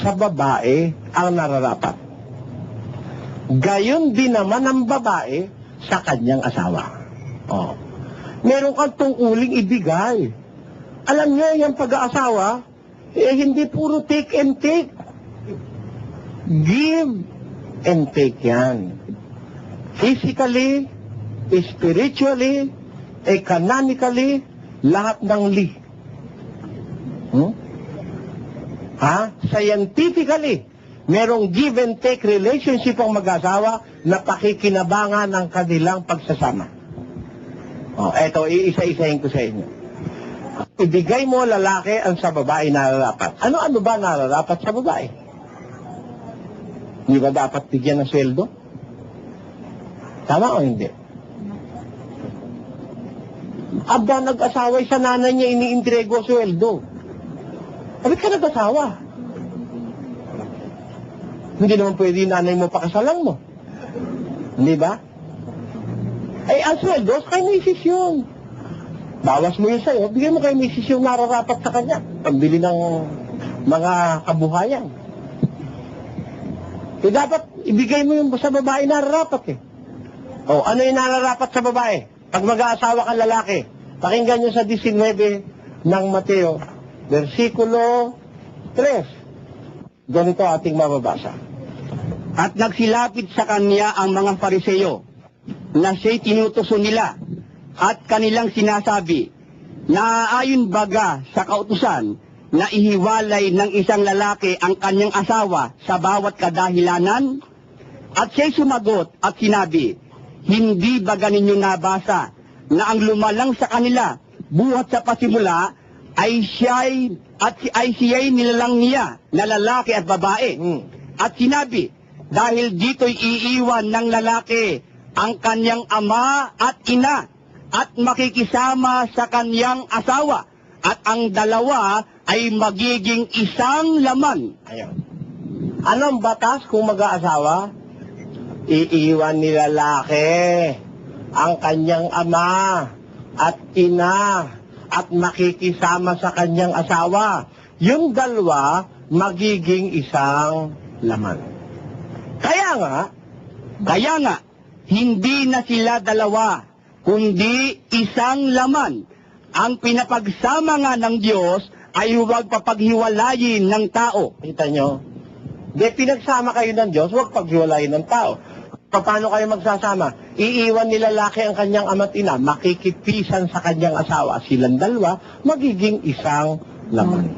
sa babae ang nararapat. Gayon din naman ang babae sa kanyang asawa. Oh. Meron kang tungkuling ibigay. Alam niyo, yung pag-aasawa, eh, hindi puro take and take. Give and take yan. Physically, spiritually, economically, lahat ng li. Hmm? Ha? Scientifically, merong give and take relationship ang mag-asawa na pakikinabangan ng kanilang pagsasama. Oh, eto, iisa-isahin ko sa inyo. Ibigay mo lalaki ang sa babae nararapat. Ano-ano ba nararapat sa babae? Hindi ba dapat bigyan ng sweldo? Tama o hindi? Aba, nag-asawa sa nanay niya, iniintrego sweldo. Bakit ka nag-asawa? Hindi naman pwede yung nanay mo pakasalan mo. Hindi ba? Ay, ang sweldo, kay misis yun. Bawas mo yun sa'yo, bigyan mo kay misis yung nararapat sa kanya. Pambili ng mga kabuhayan. Eh, dapat ibigay mo yung sa babae nararapat eh. O, ano yung nararapat sa babae? Pag mag-aasawa kang lalaki, pakinggan nyo sa 19 ng Mateo, versikulo 3. Ganito ating mababasa. At nagsilapit sa kanya ang mga fariseyo na siya'y tinutuso nila at kanilang sinasabi na ayon baga sa kautusan na ihiwalay ng isang lalaki ang kanyang asawa sa bawat kadahilanan? At siya'y sumagot at sinabi, Hindi baga ninyo nabasa na ang lumalang sa kanila buhat sa pasimula ay siya'y at si ay siya'y nilalang niya na lalaki at babae. Hmm. At sinabi, dahil dito'y iiwan ng lalaki ang kanyang ama at ina at makikisama sa kanyang asawa at ang dalawa ay magiging isang laman. Ayun. Anong batas kung mag-aasawa? Iiwan ni lalaki ang kanyang ama at ina at makikisama sa kanyang asawa. Yung dalawa magiging isang laman. Kaya nga, Kaya nga, hindi na sila dalawa, kundi isang laman. Ang pinapagsama nga ng Diyos ay huwag papaghiwalayin ng tao. kita nyo, de pinagsama kayo ng Diyos, huwag paghiwalayin ng tao. Paano kayo magsasama? Iiwan ni lalaki ang kanyang ama't ina, makikipisan sa kanyang asawa. Silang dalawa, magiging isang laman.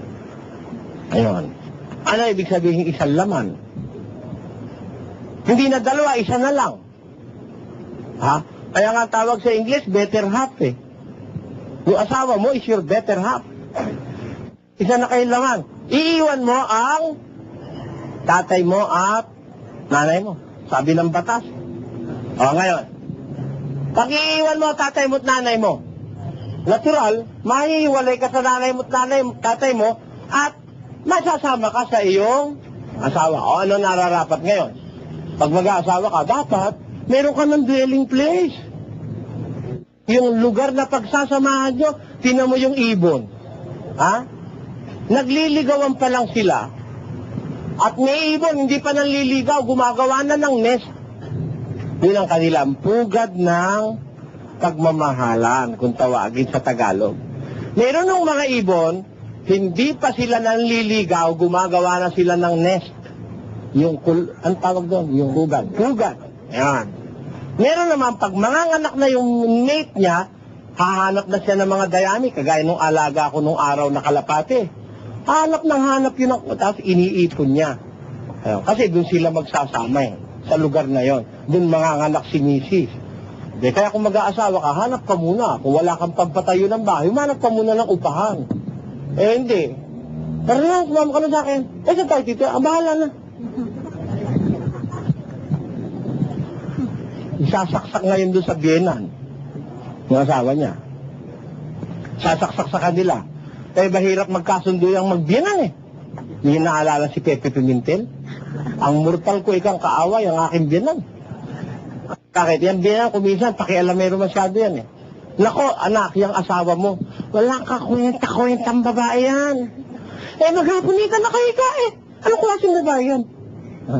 Ayun. Ano ibig sabihin isang laman? Hindi na dalawa, isa na lang. Ha? Kaya nga tawag sa English, better half eh. Yung asawa mo is your better half. Isa na kayong laman. Iiwan mo ang tatay mo at nanay mo. Sabi ng batas. O ngayon, pag iiwan mo tatay mo at nanay mo, natural, mahihiwalay ka sa nanay mo at nanay tatay mo, at masasama ka sa iyong asawa. O ano nararapat ngayon? Pag mag-aasawa ka, dapat meron ka ng dwelling place. Yung lugar na pagsasamahan nyo, tinan mo yung ibon. Ha? Nagliligawan pa lang sila. At may ibon, hindi pa nanliligaw, gumagawa na ng nest. Yun ang kanilang pugad ng pagmamahalan, kung tawagin sa Tagalog. Meron ng mga ibon, hindi pa sila nanliligaw, gumagawa na sila ng nest. Yung, kul ang tawag doon? Yung pugad. Pugad. Ayan. Meron naman, pag manganganak na yung mate niya, hahanap na siya ng mga dayami, kagaya nung alaga ko nung araw na kalapate. Hanap ng hanap yun, ang- tapos iniipon niya. Ayun, kasi doon sila magsasama eh, sa lugar na yon. Doon manganganak si misis. De, kaya kung mag-aasawa ka, hanap ka muna. Kung wala kang pampatayo ng bahay, hanap ka muna ng upahan. Eh, hindi. Pero na, sumama ka na sa akin. Eh, sa tayo dito, ang bahala na. Isasaksak ngayon doon sa Bienan. Yung asawa niya. Sasaksak sa kanila. Eh, mahirap magkasundo yung magbienan eh. Hindi naalala si Pepe Pimentel. Ang mortal ko ikang kaaway, ang aking biyanan. Bakit? Yan biyanan, kuminsan, pakialamero masyado yan eh. Nako, anak, yung asawa mo, walang kakwenta-kwentang babae yan. Eh, maghaponitan na kayo ka eh. Anong klaseng babae yan? Ha?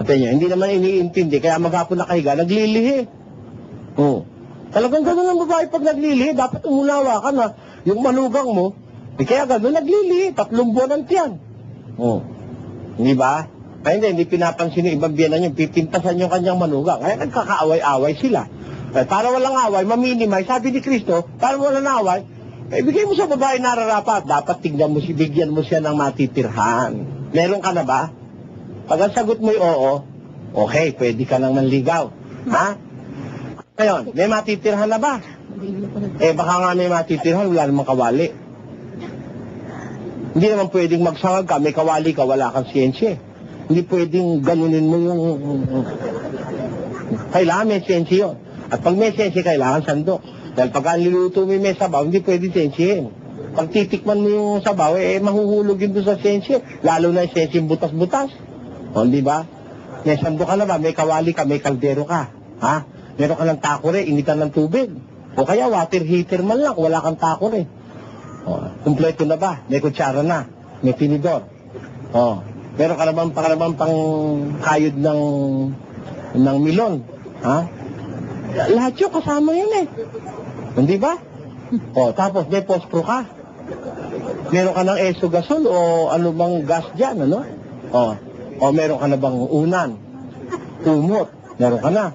Ate niya, hindi naman iniintindi, kaya maghapon nakahiga, naglilihi. Oo. Talagang gano'n ang babae pag naglilihi, dapat umunawa ka na yung manugang mo, eh kaya gano'n naglilihi, tatlong buwan ang tiyan. Oo. Hindi ba? Kaya hindi, hindi pinapansin yung ibang biyanan yung pipintasan yung kanyang manugang. Kaya nagkakaaway-away sila. Eh, para walang away, maminimize. Sabi ni Kristo, para walang away, eh, bigay mo sa babae nararapat. Dapat tignan mo, si bigyan mo siya ng matitirhan. Meron ka na ba? Pag ang sagot mo oo, okay, pwede ka nang manligaw. Ha? Ngayon, may matitirhan na ba? Eh, baka nga may matitirhan, wala namang kawali. Hindi naman pwedeng magsangag ka, may kawali ka, wala kang siyensya. Hindi pwedeng ganunin mo yung... Kailangan may siyensya yun. At pag may siyensya, kailangan sandok. Dahil pag ang niluto mo may sabaw, hindi pwedeng siyensyahin. Pag titikman mo yung sabaw, eh, mahuhulog yun doon sa siyensya. Lalo na yung siyensya butas-butas. O, di ba? May sandok ka na ba? May kawali ka, may kaldero ka. Ha? Meron ka ng takore, initan ng tubig. O kaya water heater man lang, wala kang takore. O, kumpleto na ba? May kutsara na. May tinidor. O, meron ka naman pa naman pang kayod ng ng milon. Ha? Lahat yun kasama yun eh. Hindi ba? O, tapos may pospro ka. Meron ka ng esogasol o ano bang gas dyan, ano? O, o meron ka na bang unan? Kumot. Meron ka na.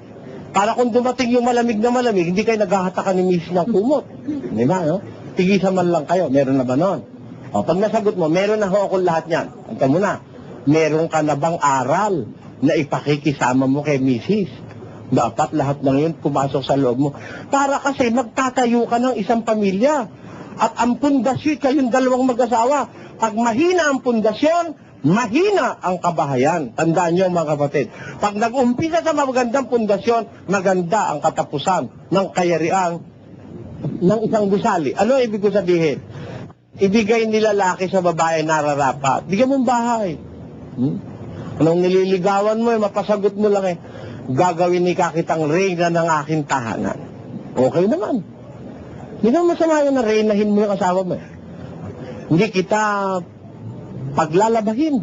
Para kung dumating yung malamig na malamig, hindi kayo naghahatakan ni Miss ng kumot. Di ba, no? Tigisan man lang kayo. Meron na ba nun? O, pag nasagot mo, meron na ho ako lahat yan. Anta mo. Meron ka na bang aral na ipakikisama mo kay Mrs.? Dapat lahat ng yun pumasok sa loob mo. Para kasi magtatayo ka ng isang pamilya. At ang pundasyon, kayong dalawang mag-asawa. Pag mahina ang pundasyon, mahina ang kabahayan. Tandaan nyo mga kapatid. Pag nag-umpisa sa magandang pundasyon, maganda ang katapusan ng kayariang ng isang gusali. Ano ibig ko sabihin? Ibigay nila laki sa babae nararapat. Bigyan mong bahay. Hmm? Anong nililigawan mo eh, mapasagot mo lang eh. Gagawin ni kakitang reyna ng aking tahanan. Okay naman. Hindi naman masama yun na reynahin mo yung asawa mo eh. Hindi kita paglalabahin.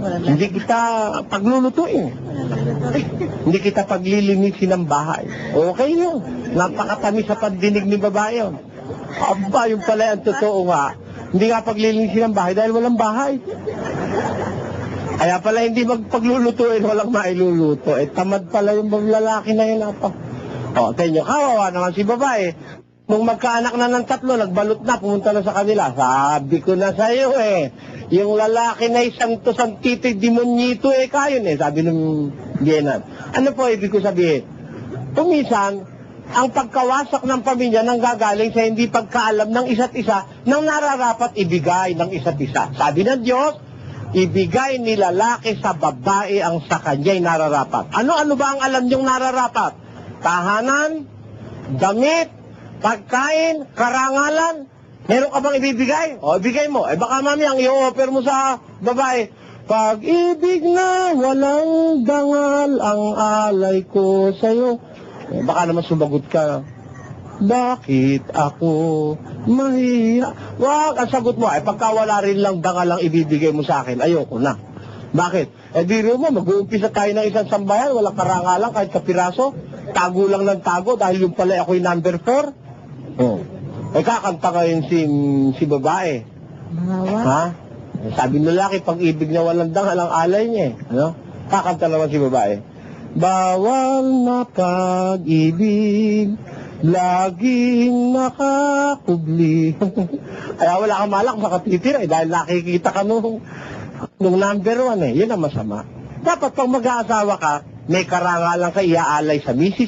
Hindi kita paglulutuin. Hindi kita paglilinisin ng bahay. Okay yun. Napakatamis sa pandinig ni babae yun. Aba, yung pala ang totoo nga. Hindi nga paglilinisin ng bahay dahil walang bahay. Kaya pala hindi magpaglulutuin, walang mailuluto. Eh, tamad pala yung lalaki na yun. Apa. O, tenyo, kawawa naman si babae. Nung magkaanak na ng tatlo, nagbalot na, pumunta na sa kanila. Sabi ko na sa iyo eh, yung lalaki na isang to santito, demonyito eh, kayon eh, sabi ng Vienna. Ano po ibig ko sabihin? Kumisan, ang pagkawasak ng pamilya nang gagaling sa hindi pagkaalam ng isa't isa nang nararapat ibigay ng isa't isa. Sabi ng Diyos, ibigay ni lalaki sa babae ang sa kanya'y nararapat. Ano-ano ba ang alam niyong nararapat? Tahanan, damit, pagkain, karangalan. Meron ka bang ibibigay? O, ibigay mo. Eh baka mami, ang i-offer mo sa babae, pag-ibig na walang dangal ang alay ko sa'yo. Eh, baka naman sumagot ka, bakit ako mahiya? Wag, ang sagot mo, eh pagka wala rin lang dangal ang ibibigay mo sa akin, ayoko na. Bakit? Eh biro mo, mag-uumpisa tayo ng isang sambayan, walang karangalan kahit kapiraso, tago lang ng tago dahil yung pala ako'y number 4. Eh kakanta ngayon si, si babae. Ha? Eh, Sabi ng lalaki, pag ibig niya walang dangal ang alay niya eh. Ano? Kakanta naman si babae. Bawal na pag-ibig, laging nakakubli. Kaya wala kang malak sa katitira eh, dahil nakikita ka nung, nung number one eh. Yun ang masama. Dapat pag mag-aasawa ka, may karangalan ka iaalay sa misis